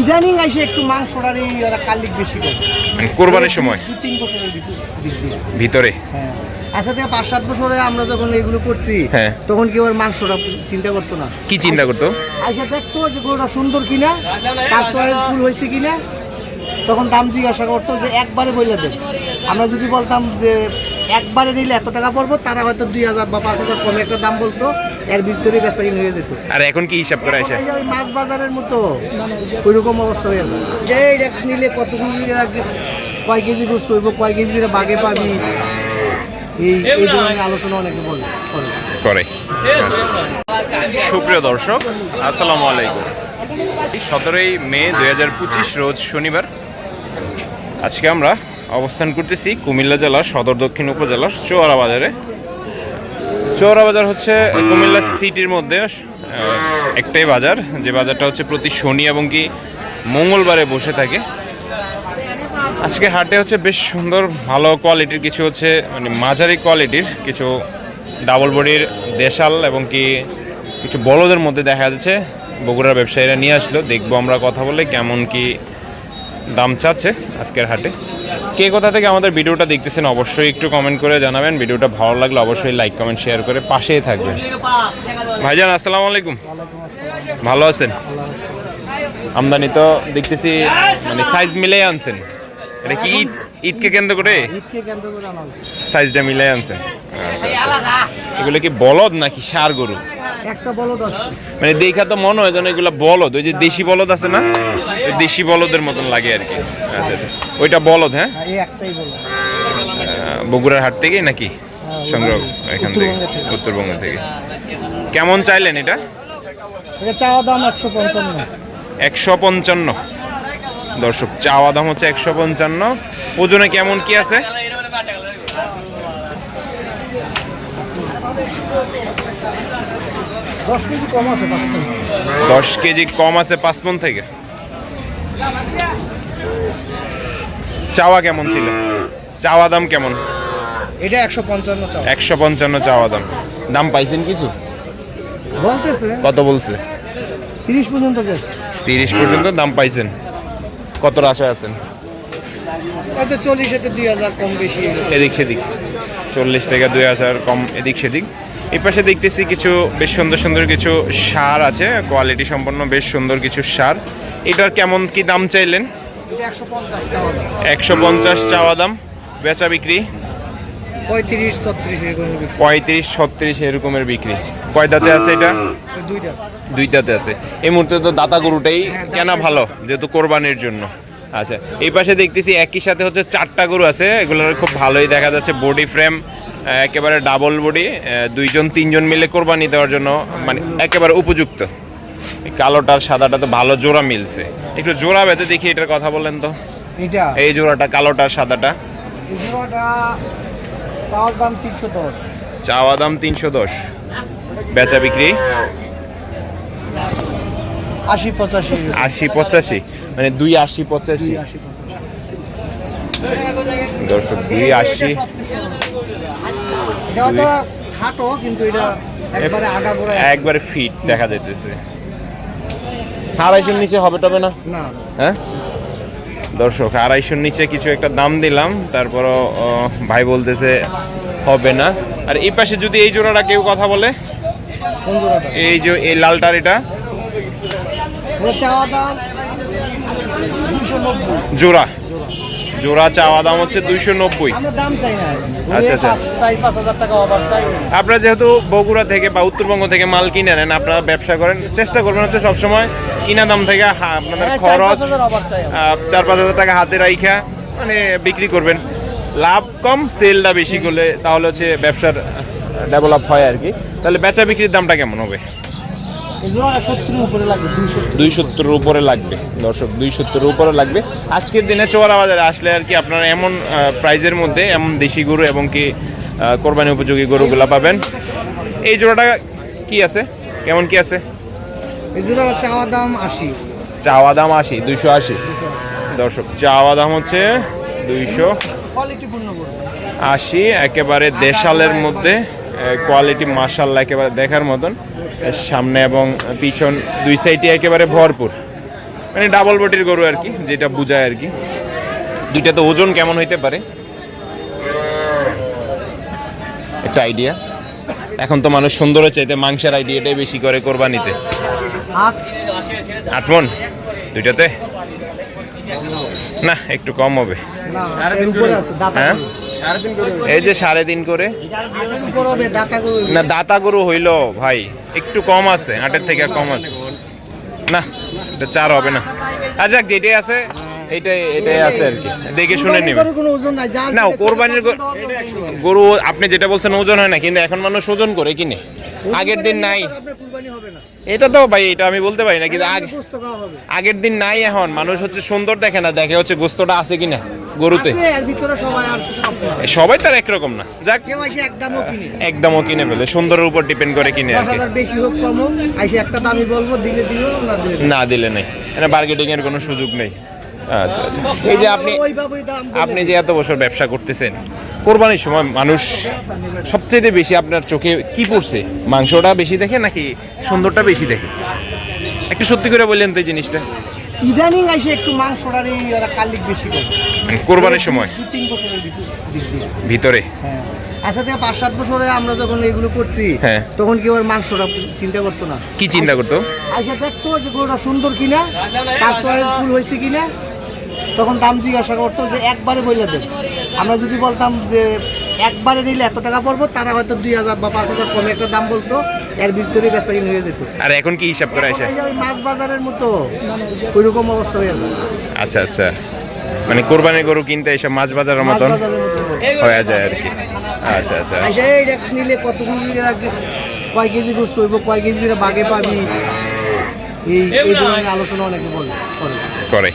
ইদানিং আইসে একটু মাংসটারই ওরা কালিক বেশি করে। মানে কোরবানির সময়? দু তিন বছরের দিক ভিতরে? হ্যাঁ। আচ্ছা থেকে পাঁচ সাত বছরে আমরা যখন এগুলো করছি হ্যাঁ। তখন কি ওর মাংসটা চিন্তা করতো না? কি চিন্তা করতো? আইসা দেখতো যে গরুটা সুন্দর কিনা তার চয়েস ফুল হয়েছে কিনা। তখন দাম জিজ্ঞাসা করতো যে একবারে বলে দেন আমরা যদি বলতাম যে একবারে নিলে এত টাকা পড়ব? তারা হয়তো দুই হাজার বা পাঁচ হাজার কমে একটা দাম বলতো। এর ভিতরে বেচা কিনে হয়ে যেত। আর এখন কি হিসাব করে আসে? এখন ওই মাছ বাজারের মতো ওই রকম অবস্থা হয়ে যে এটা নিলে কতগুলো কয় কেজি গোস্ত হইব কয় কেজি করে বাগে পাবি? এই এই ধরনের আলোচনা অনেকে বলে করে। সুপ্রিয় দর্শক আসসালামু আলাইকুম। সতেরোই মে দুই হাজার পঁচিশ রোজ শনিবার। আজকে আমরা অবস্থান করতেছি কুমিল্লা জেলার সদর দক্ষিণ উপজেলার চৌয়ারা বাজারে। চৌয়ারা বাজার হচ্ছে কুমিল্লা সিটির মধ্যে একটাই বাজার। যে বাজারটা হচ্ছে প্রতি শনি এবং কি মঙ্গলবারে বসে থাকে। আজকে হাটে হচ্ছে বেশ সুন্দর, ভালো কোয়ালিটির কিছু হচ্ছে মানে মাঝারি কোয়ালিটির কিছু ডাবল বডির দেশাল এবং কি কিছু বলদের মধ্যে দেখা যাচ্ছে। বগুড়ার ব্যবসায়ীরা নিয়ে আসলো, দেখব আমরা কথা বলে কেমন কি দাম চাচ্ছে আজকের হাটে। কে কোথা থেকে আমাদের ভিডিওটা দেখতেছেন অবশ্যই একটু কমেন্ট করে জানাবেন। ভিডিওটা ভালো লাগলে অবশ্যই লাইক কমেন্ট শেয়ার করে পাশেই থাকবেন। ভাইজান আসসালামু আলাইকুম। ভালো আছেন? আমদানি তো দেখতেছি মানে সাইজ মিলে আনছেন। এটা কি ঈদ? ঈদকে কেন্দ্র করে? সাইজটা মিলে আনছেন। আচ্ছা, আচ্ছা। এগুলো কি বলদ নাকি সার গরু? একটা বলদ আছে। মানে দেখা তো মনে হয় যেন এগুলো বলদ। ওই যে দেশি বলদ আছে না? দেশি বলদের মতন লাগে আর কি। আচ্ছা আচ্ছা। ওইটা বলদ হ্যাঁ? হ্যাঁ, বগুড়ার হাট থেকেই নাকি? সংগ্রহ এখান থেকে উত্তরবঙ্গ থেকে। কেমন চাইলেন এটা? চাওয়া দাম একশো পঞ্চান্ন। একশো পঞ্চান্ন। দর্শক চাওয়া দাম হচ্ছে একশো পঞ্চান্ন। ওজনে কেমন কি আছে? দশ কেজি কম আছে পাঁচ দশ কেজি কম আছে পাঁচ মন থেকে? চাওয়া কেমন ছিল? চাওয়া দাম কেমন? এটা একশো পঞ্চান্ন একশো পঞ্চান্ন চাওয়া দাম। দাম পাইছেন কিছু? বলতেছে। কত বলছে? তিরিশ পর্যন্ত তিরিশ পর্যন্ত দাম পাইছেন। কত আশা আছেন? চল্লিশ এতে দুই হাজার কম বেশি। এদিক সেদিক। চল্লিশ থেকে দুই হাজার কম এদিক সেদিক। এই পাশে দেখতেছি কিছু বেশ সুন্দর সুন্দর কিছু সার আছে কোয়ালিটি সম্পন্ন বেশ সুন্দর কিছু সার। এটার কেমন কি দাম চাইলেন? একশো পঞ্চাশ চাওয়া দাম বেচা বিক্রি? পঁয়ত্রিশ ছত্রিশ এরকমের বিক্রি। কয় দাঁতে আছে এটা? দুইটাতে আছে। এই মুহূর্তে তো দাতা গরুটাই কেনা ভালো যেহেতু কোরবানির জন্য। আচ্ছা এই পাশে দেখতেছি একই সাথে হচ্ছে চারটা গরু আছে এগুলোর খুব ভালোই দেখা যাচ্ছে বডি ফ্রেম একেবারে ডাবল বডি দুইজন তিনজন মিলে কোরবানি দেওয়ার জন্য মানে একেবারে উপযুক্ত। কালোটার সাদাটা তো ভালো জোড়া মিলছে। একটু জোড়া বেঁধে দেখি এটার কথা বলেন তো। এই জোড়াটা কালোটার সাদাটা? চাওয়া দাম তিনশো দশ। বেচা বিক্রি? আশি পঁচাশি। আশি পঁচাশি। মানে দুই আশি পঁচাশি। দর্শক দুই আশি। এটা হয়তো খাটো কিন্তু এটা একবারে আগা গোড়া একবারে ফিট দেখা যাইতেছে। আড়াইশোর নিচে হবে তবে না? না। হ্যাঁ? দর্শক আড়াইশোর নিচে কিছু একটা দাম দিলাম তারপরও ভাই বলতেছে হবে না। আর এই পাশে যদি এই জোড়াটা কেউ কথা বলে? এই যে এই লালটার এটা ওর চাওয়া দাম দুশো নব্বই জোড়া। জোড়া চাওয়া দাম হচ্ছে দুইশো নব্বই। আচ্ছা, আচ্ছা। আপনারা যেহেতু বগুড়া থেকে বা উত্তরবঙ্গ থেকে মাল কিনে নেন আপনারা ব্যবসা করেন চেষ্টা করবেন হচ্ছে সবসময় কিনা দাম থেকে আপনাদের হ্যাঁ, খরচ চার পাঁচ হাজার টাকা হাতে রাইখা মানে বিক্রি করবেন। লাভ কম সেলটা বেশি করলে তাহলে হচ্ছে ব্যবসার ডেভেলপ হয় আর কি। তাহলে বেচা বিক্রির দামটা কেমন হবে? দুই সত্তরের উপরে। লাগবে। দর্শক দুই সত্তরের উপরে লাগবে। আজকের দিনে চোয়ারা বাজারে আসলে আর কি আপনারা এমন প্রাইজের মধ্যে এমন দেশি গরু এবং কি কোরবানি উপযোগী গরুগুলো পাবেন। এই জোড়াটা কি আছে? কেমন কি আছে? এই জোড়াটা চাওয়া দাম আশি। চাওয়া দাম আশি দুইশো আশি। দর্শক চাওয়া দাম হচ্ছে দুইশো আশি একেবারে দেশালের মধ্যে কোয়ালিটি মাসাল্লাহ একেবারে দেখার মতন। সামনে এবং পিছন দুই সাইডে একেবারে ভরপুর। মানে ডাবল বটির গরু আর কি যেটা বোঝায় আর কি। দুইটা তো ওজন কেমন হইতে পারে? একটা আইডিয়া এখন তো মানুষ সুন্দরের চাইতে মাংসের আইডিয়াটাই বেশি করে কোরবানিতে। আট আট মন দুইটাতে? না একটু কম হবে। হ্যাঁ? এই যে সাড়ে তিন করে। না দাতা গরু হইল, ভাই, একটু কম আছে আটের থেকে কম আছে। না, এটা চার হবে না। আচ্ছা যেটাই আছে এইটাই এটাই আছে আর কি। দেখে শুনে নেবেন। গরুর কোনো ওজন নাই যার না, কোরবানির গরু- আপনি যেটা বলছেন ওজন হয় না কিন্তু এখন মানুষ ওজন করে কিনে। আগের দিন নাই। তো আপনার কুরবানি হবে না। এটা তো ভাই এটা আমি বলতে পারি না কিন্তু আগের দিন নাই এখন মানুষ হচ্ছে সুন্দর দেখে না দেখে হচ্ছে গোস্তটা আছে কিনা গরুতে। সবাই তার একরকম না। যাক কেউ একদমও কিনে। একদমও কিনে ফেলে সুন্দরের উপর ডিপেন্ড করে কিনে আর দশ কি হাজার বেশি হোক কম একটা দামি বলব দিলে দিও না দিলে নেই। মানে বার্গেটিং এর কোনো সুযোগ নেই। আচ্ছা আচ্ছা। এই যে আপনি আপনি যে এত বছর ব্যবসা করতেছেন কোরবানির সময় মানুষ সবচেয়ে বেশি আপনার চোখে কি পড়ছে? মাংসটা বেশি দেখে নাকি সুন্দরটা বেশি দেখে? একটু সত্যি করে বললেন তো এই জিনিসটা। ইদানিং আইসে একটু মাংসটারই ওরা কালিক বেশি করে। মানে কোরবানির সময়? দু তিন বছরের ভিতরে হ্যাঁ। আচ্ছা থেকে পাঁচ সাত বছরে আমরা যখন এগুলো করছি হ্যাঁ। তখন কি ওর মাংসটা চিন্তা করতো না? কি চিন্তা করতো? আইসা দেখতো যে গরুটা সুন্দর কিনা তার চয়েস ফুল হয়েছে কিনা তখন দাম জিজ্ঞাসা করতো যে একবারে বলে দেন। আমরা যদি বলতাম যে একবারে নিলে এত টাকা পড়ব তারা হয়তো দুই হাজার বা পাঁচ হাজার কমে একটা দাম বলতো এর ভিতরে বেচাকিন হয়ে যেত। আর এখন কি হিসাব করে আসে ওই মাছ বাজারের মতো ওইরকম অবস্থা হয়ে যায় আচ্ছা আচ্ছা। মানে কোরবানি গরু কিনতে এসব মাছ বাজারের মতন হয়ে যায় আর কি। আচ্ছা আচ্ছা। এইটা নিলে কতগুলো কয় কেজি গোস্ত হইব কয় কেজি বাগে পাবি? এই এই ধরনের আলোচনা অনেকে বলে করে।